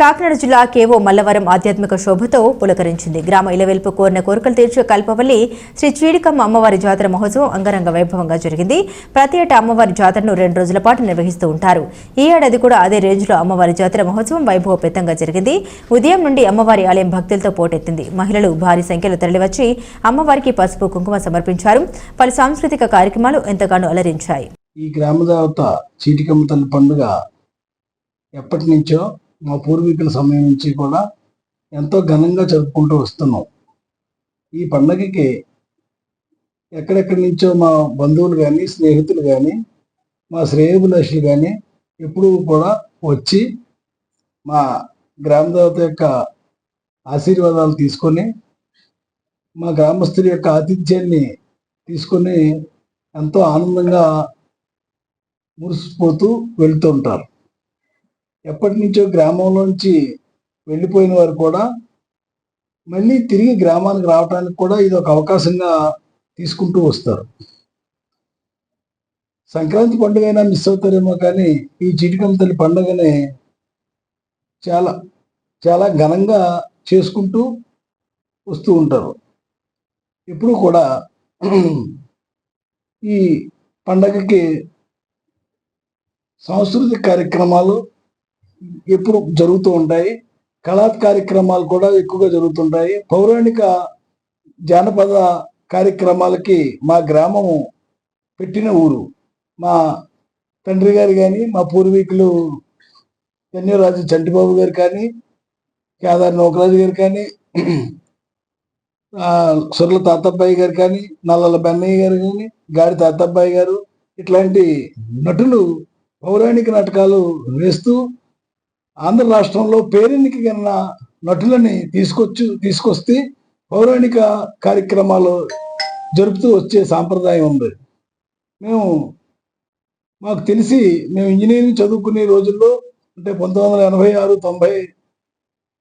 కాకినాడ జిల్లా కేవో మల్లవరం ఆధ్యాత్మిక శోభతో పులకరించింది. గ్రామ ఇలవెల్పు కోరిన కోరికలు తీర్చే కల్పవల్లి శ్రీ చీడికమ్మ అమ్మవారి జాతర మహోత్సవం అంగరంగ వైభవంగా జరిగింది. ప్రతి ఏటా అమ్మవారి జాతరను రెండు రోజుల పాటు నిర్వహిస్తూ ఉంటారు. ఈ ఏడాది కూడా అదే రేంజ్లో అమ్మవారి జాతర మహోత్సవం వైభవపేతంగా జరిగింది. ఉదయం నుండి అమ్మవారి ఆలయం భక్తులతో పోటెత్తింది. మహిళలు భారీ సంఖ్యలో తరలివచ్చి అమ్మవారికి పసుపు కుంకుమ సమర్పించారు. పలు సాంస్కృతిక కార్యక్రమాలు ఎంతగానో అలరించాయి. ఈ గ్రామ దేవత చీటికమ్మ తల్లి పండుగ ఎప్పటి నుంచో మా పూర్వీకుల సమయం నుంచి కూడా ఎంతో ఘనంగా జరుపుకుంటూ వస్తున్నాం. ఈ పండగకి ఎక్కడెక్కడి నుంచో మా బంధువులు కానీ స్నేహితులు కానీ మా శ్రేయభిలాషులు కానీ ఎప్పుడూ కూడా వచ్చి మా గ్రామ దేవత యొక్క ఆశీర్వాదాలు తీసుకొని మా గ్రామస్తుల యొక్క ఆతిథ్యాన్ని తీసుకొని ఎంతో ఆనందంగా మురిసిపోతూ వెళ్తూ ఉంటారు. ఎప్పటి నుంచో గ్రామంలోంచి వెళ్ళిపోయిన వారు కూడా మళ్ళీ తిరిగి గ్రామానికి రావడానికి కూడా ఇది ఒక అవకాశంగా తీసుకుంటూ వస్తారు. సంక్రాంతి పండుగ అయినా మిస్ అవుతారేమో కానీ ఈ చిటికమ్మ తల్లి పండుగని చాలా చాలా ఘనంగా చేసుకుంటూ వస్తూ ఉంటారు. ఎప్పుడు కూడా ఈ పండగకి సాంస్కృతిక కార్యక్రమాలు ఎప్పుడు జరుగుతూ ఉంటాయి. కళా కార్యక్రమాలు కూడా ఎక్కువగా జరుగుతుంటాయి. పౌరాణిక జానపద కార్యక్రమాలకి మా గ్రామము పెట్టిన ఊరు. మా తండ్రి గారు కానీ మా పూర్వీకులు ధన్యరాజు చంటిబాబు గారు కానీ కేదార్ నోకరాజు గారు కానీ సుర్ల తాతబ్బాయి గారు కానీ నల్లల బెన్నయ్య గారు కానీ గాడి తాతబ్బాయి గారు ఇట్లాంటి నటులు పౌరాణిక నాటకాలు వేస్తూ ఆంధ్ర రాష్ట్రంలో పేరెన్నిక కన్నా నటులని తీసుకొచ్చు తీసుకొస్తే పౌరాణిక కార్యక్రమాలు జరుపుతూ వచ్చే సాంప్రదాయం ఉంది. మేము మాకు తెలిసి మేము ఇంజనీరింగ్ చదువుకునే రోజుల్లో అంటే పంతొమ్మిది వందల ఎనభై ఆరు తొంభై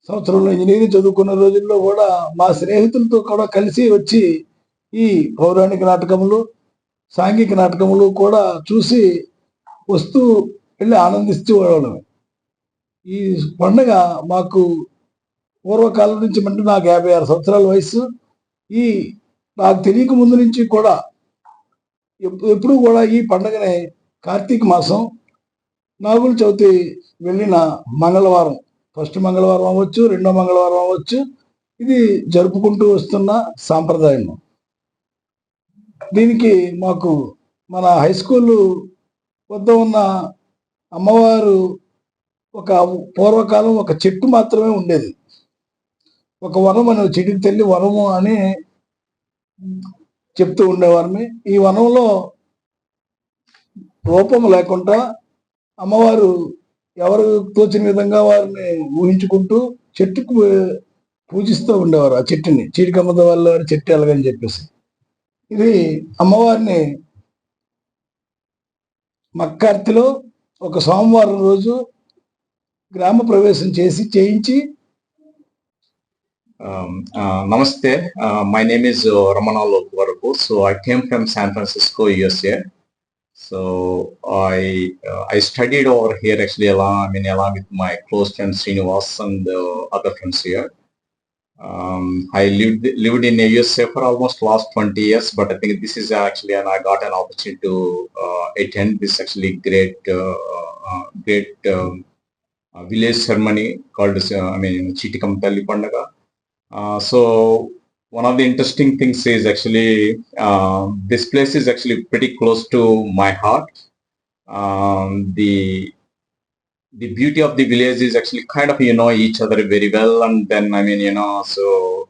సంవత్సరంలో ఇంజనీరింగ్ చదువుకున్న రోజుల్లో కూడా మా స్నేహితులతో కూడా కలిసి వచ్చి ఈ పౌరాణిక నాటకములు సాంఘిక నాటకములు కూడా చూసి వస్తూ వెళ్ళి ఆనందిస్తూ వాళ్ళమే ఈ పండుగ మాకు పూర్వకాలం నుంచి అంటే నాకు యాభై ఆరు సంవత్సరాల వయసు ఈ నాకు తెలియక ముందు నుంచి కూడా ఎప్పుడు ఎప్పుడూ కూడా ఈ పండగనే కార్తీక మాసం నాగుల చవితి వెళ్ళిన మంగళవారం. ఫస్ట్ మంగళవారం అవ్వచ్చు రెండో మంగళవారం అవ్వచ్చు. ఇది జరుపుకుంటూ వస్తున్న సాంప్రదాయం. దీనికి మాకు మన హై స్కూల్ వద్ద ఉన్న అమ్మవారు ఒక పూర్వకాలం ఒక చెట్టు మాత్రమే ఉండేది. ఒక వనం అని చెట్టుకి తల్లి వనము అని చెప్తూ ఉండేవారిని ఈ వనంలో రూపం లేకుండా అమ్మవారు ఎవరు తోచిన విధంగా వారిని ఊహించుకుంటూ చెట్టుకు పూజిస్తూ ఉండేవారు ఆ చెట్టుని. చీడికమ్మద వల్ల చెట్టు ఎలాగని చెప్పేసి. ఇది అమ్మవారిని మక్కార్తిలో ఒక సోమవారం రోజు గ్రామ ప్రవేశం చేసి చేయించి Um, uh, namaste. Uh, my name is uh, Ramana Lokvarapu. So I came from San Francisco, USA. So I uh, I studied over here actually along I mean along with my close friend Srinivas and uh, other friends here. Um, I lived lived in the USA for almost last 20 years, but I think this is actually and I got an opportunity to uh, attend this actually great uh, uh, great um, uh, village ceremony called uh, I mean Chitikam Talli Pandaga. Uh, so one of the interesting things is actually uh, this place is actually pretty close to my heart. Um, the the beauty of the village is actually kind of you know each other very well, and then I mean you know so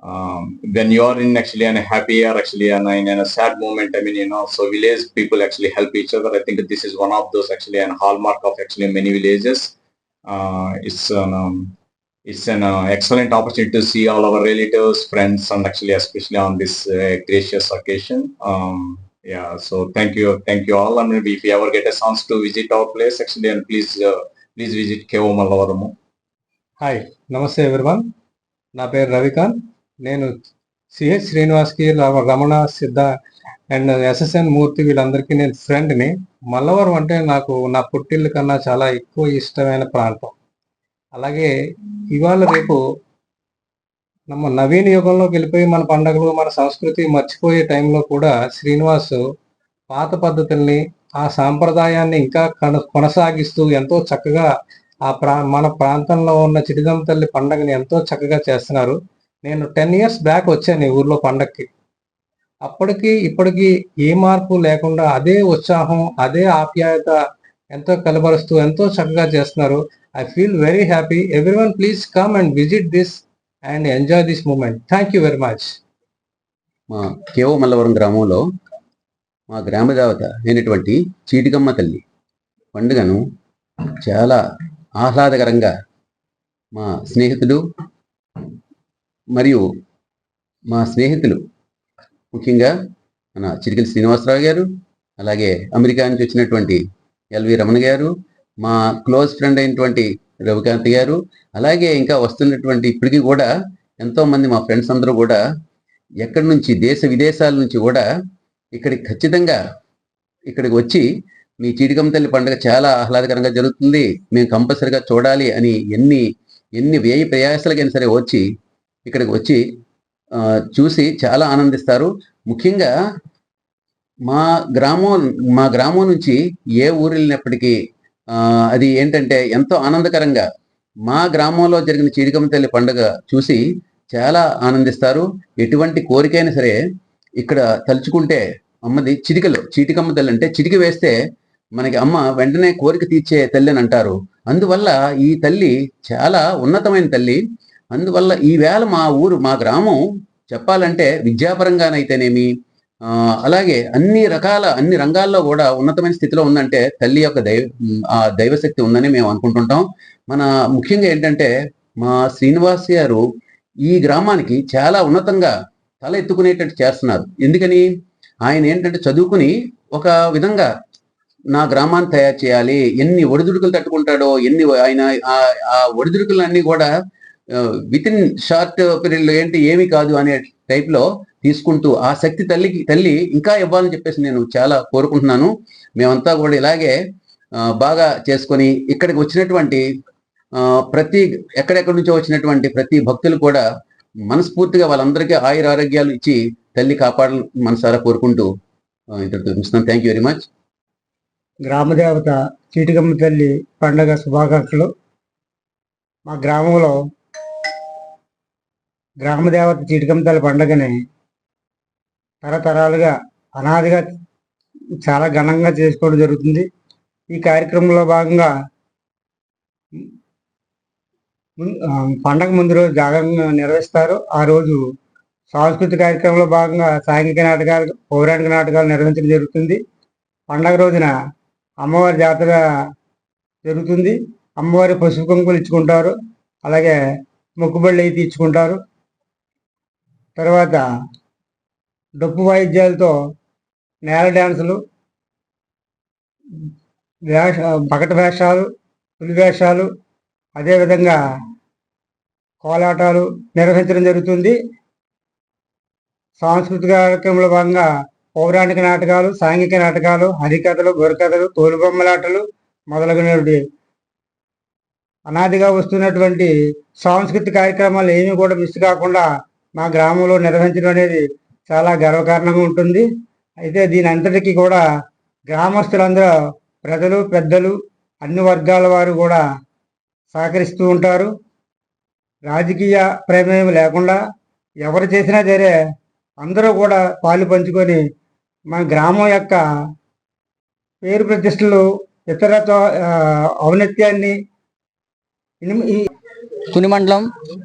um, when you are in actually in a happy or actually in a, in a sad moment, I mean you know so village people actually help each other. I think this is one of those actually an hallmark of actually many villages. Uh, it's an um, it's an uh, excellent opportunity to see all our relatives, friends, and actually especially on this uh, gracious occasion. Um, yeah, so thank you, thank you all. I mean, if you ever get a chance to visit our place, actually, and please, uh, please visit Kevo Mallavaramu. Hi నమస్తే everyone నా పేరు రవికాంత్ నేను CH శ్రీనివాస్కి ర- రమణ సిద్ధ and SSN Murthy వీళ్ళందరికీ నేను ఫ్రెండ్ని. మల్లవరం అంటే నాకు నా పుట్టిల్లు కన్నా చాలా ఎక్కువ ఇష్టమైన ప్రాంతం. అలాగే ఇవాళ రేపు నమ్మ నవీన యుగంలోకి వెళ్ళిపోయి మన పండుగలు మన సంస్కృతి మర్చిపోయే టైంలో కూడా శ్రీనివాస్ పాత పద్ధతుల్ని ఆ సాంప్రదాయాన్ని ఇంకా కొనసాగిస్తూ ఎంతో చక్కగా ఆ ప్రా మన ప్రాంతంలో ఉన్న చిడిదమ్మ తల్లి పండగని ఎంతో చక్కగా చేస్తున్నారు. నేను టెన్ ఇయర్స్ బ్యాక్ వచ్చాను ఈ ఊర్లో పండగకి అప్పటికి ఇప్పటికి ఏ మార్పు లేకుండా అదే ఉత్సాహం అదే ఆప్యాయత ఎంతో కలబరుస్తూ ఎంతో చక్కగా చేస్తున్నారు. I feel very happy everyone please come and visit this and enjoy this moment thank you very much మా కేవ మల్లవరం గ్రామంలో మా గ్రామ దేవత అయినటువంటి చీటికమ్మ తల్లి పండుగను చాలా ఆహ్లాదకరంగా మా స్నేహితుడు మరియు మా స్నేహితులు ముఖ్యంగా మన చిరికల శ్రీనివాసరావు గారు అలాగే అమెరికా నుంచి వచ్చినటువంటి ఎల్వి రమణ గారు మా క్లోజ్ ఫ్రెండ్ అయినటువంటి రవికాంత్ గారు అలాగే ఇంకా వస్తున్నటువంటి ఇప్పటికీ కూడా ఎంతోమంది మా ఫ్రెండ్స్ అందరూ కూడా ఎక్కడి నుంచి దేశ విదేశాల నుంచి కూడా ఇక్కడికి ఖచ్చితంగా ఇక్కడికి వచ్చి మీ చీటికమ్మ తల్లి పండుగ చాలా ఆహ్లాదకరంగా జరుగుతుంది. మేము కంపల్సరిగా చూడాలి అని ఎన్ని ఎన్ని వ్యయ ప్రయాసాలకైనా సరే వచ్చి ఇక్కడికి వచ్చి చూసి చాలా ఆనందిస్తారు. ముఖ్యంగా మా గ్రామం మా గ్రామం నుంచి ఏ ఊరు వెళ్ళినప్పటికీ అది ఏంటంటే ఎంతో ఆనందకరంగా మా గ్రామంలో జరిగిన చీడికమ్మ తల్లి పండుగ చూసి చాలా ఆనందిస్తారు. ఎటువంటి కోరికైనా సరే ఇక్కడ తలుచుకుంటే అమ్మది చిటికలు. చీటికమ్మ తల్లి అంటే చిటిక వేస్తే మనకి అమ్మ వెంటనే కోరిక తీర్చే తల్లి అని అంటారు. అందువల్ల ఈ తల్లి చాలా ఉన్నతమైన తల్లి. అందువల్ల ఈ వేళ మా ఊరు మా గ్రామం చెప్పాలంటే విద్యాపరంగానైతేనేమి అలాగే అన్ని రకాల అన్ని రంగాల్లో కూడా ఉన్నతమైన స్థితిలో ఉందంటే తల్లి యొక్క దైవ ఆ దైవశక్తి ఉందని మేము అనుకుంటుంటాం. మన ముఖ్యంగా ఏంటంటే మా శ్రీనివాస్ గారు ఈ గ్రామానికి చాలా ఉన్నతంగా తల ఎత్తుకునేటట్టు చేస్తున్నారు. ఎందుకని? ఆయన ఏంటంటే చదువుకుని ఒక విధంగా నా గ్రామాన్ని తయారు చేయాలి ఎన్ని ఒడిదుడుకులు తట్టుకుంటాడో ఎన్ని ఆయన ఆ- ఆ ఒడిదుడుకులన్నీ కూడా విత్ ఇన్ షార్ట్ పీరియడ్లో ఏంటి ఏమీ కాదు అనే టైప్లో తీసుకుంటూ ఆ శక్తి తల్లికి తల్లి ఇంకా ఇవ్వాలని చెప్పేసి నేను చాలా కోరుకుంటున్నాను. మేమంతా కూడా ఇలాగే బాగా చేసుకొని ఇక్కడికి వచ్చినటువంటి ప్రతి ఎక్కడెక్కడి నుంచో వచ్చినటువంటి ప్రతి భక్తులు కూడా మనస్ఫూర్తిగా వాళ్ళందరికీ ఆయుర ఆరోగ్యాలు ఇచ్చి తల్లి కాపాడాలని మనసారా కోరుకుంటూ ఇంతటితో థ్యాంక్ యూ వెరీ మచ్ గ్రామదేవత చీటికమ్మ తల్లి పండగ శుభాకాంక్షలు. మా గ్రామంలో గ్రామదేవత చీటికమ్మ పండుగని పండగని తరతరాలుగా అనాదిగా చాలా ఘనంగా చేసుకోవడం జరుగుతుంది. ఈ కార్యక్రమంలో భాగంగా పండగ ముందు రోజు జాగరణ నిర్వహిస్తారు. ఆ రోజు సాంస్కృతిక కార్యక్రమంలో భాగంగా సాంఘిక నాటకాలు పౌరాణిక నాటకాలు నిర్వహించడం జరుగుతుంది. పండగ రోజున అమ్మవారి జాతర జరుగుతుంది. అమ్మవారి పసుపు కుంకుమలు ఇచ్చుకుంటారు. అలాగే మొక్కుబళ్ళు అయితే ఇచ్చుకుంటారు తర్వాత డప్పు వాయిద్యాలతో నేల డ్యాన్సులు వేష పకట వేషాలు పులి వేషాలు అదేవిధంగా కోలాటాలు నిర్వహించడం జరుగుతుంది. సాంస్కృతిక కార్యక్రమంలో భాగంగా పౌరాణిక నాటకాలు సాంఘిక నాటకాలు హరికథలు బుర్రకథలు తోలుబొమ్మలాటలు మొదలగునటువంటి అనాదిగా వస్తున్నటువంటి సాంస్కృతిక కార్యక్రమాలు ఏమీ కూడా మిస్ కాకుండా మా గ్రామంలో నిర్వహించడం అనేది చాలా గర్వకారణంగా ఉంటుంది. అయితే దీని అంతటికీ కూడా గ్రామస్తులందరూ ప్రజలు పెద్దలు అన్ని వర్గాల వారు కూడా సహకరిస్తూ ఉంటారు. రాజకీయ ప్రమేయం లేకుండా ఎవరు చేసినా సరే అందరూ కూడా పాలు పంచుకొని మన గ్రామం యొక్క పేరు ప్రతిష్టలు ఇతర ఔన్నత్యాన్ని ఈ తుని మండలం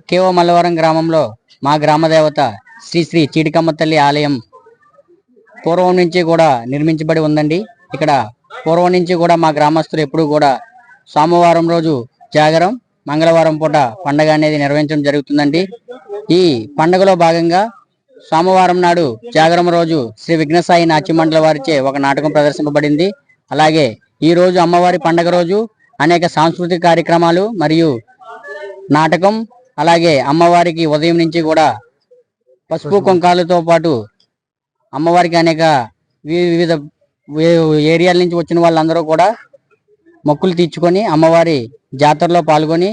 కేవ మల్లవరం గ్రామంలో మా గ్రామ దేవత శ్రీ శ్రీ చీడికమ్మ తల్లి ఆలయం పూర్వం నుంచి కూడా నిర్మించబడి ఉందండి. ఇక్కడ పూర్వం నుంచి కూడా మా గ్రామస్తులు ఎప్పుడూ కూడా సోమవారం రోజు జాగరం మంగళవారం పూట పండగ అనేది నిర్వహించడం జరుగుతుందండి. ఈ పండుగలో భాగంగా సోమవారం నాడు జాగరం రోజు శ్రీ విఘ్నసాయి నాట్యమండలి వారిచే ఒక నాటకం ప్రదర్శింపబడింది. అలాగే ఈ రోజు అమ్మవారి పండగ రోజు అనేక సాంస్కృతిక కార్యక్రమాలు మరియు నాటకం అలాగే అమ్మవారికి ఉదయం నుంచి కూడా పసుపు కుంకాలతో పాటు అమ్మవారికి అనేక వివిధ ఏరియాల నుంచి వచ్చిన వాళ్ళందరూ కూడా మొక్కులు తీర్చుకొని అమ్మవారి జాతరలో పాల్గొని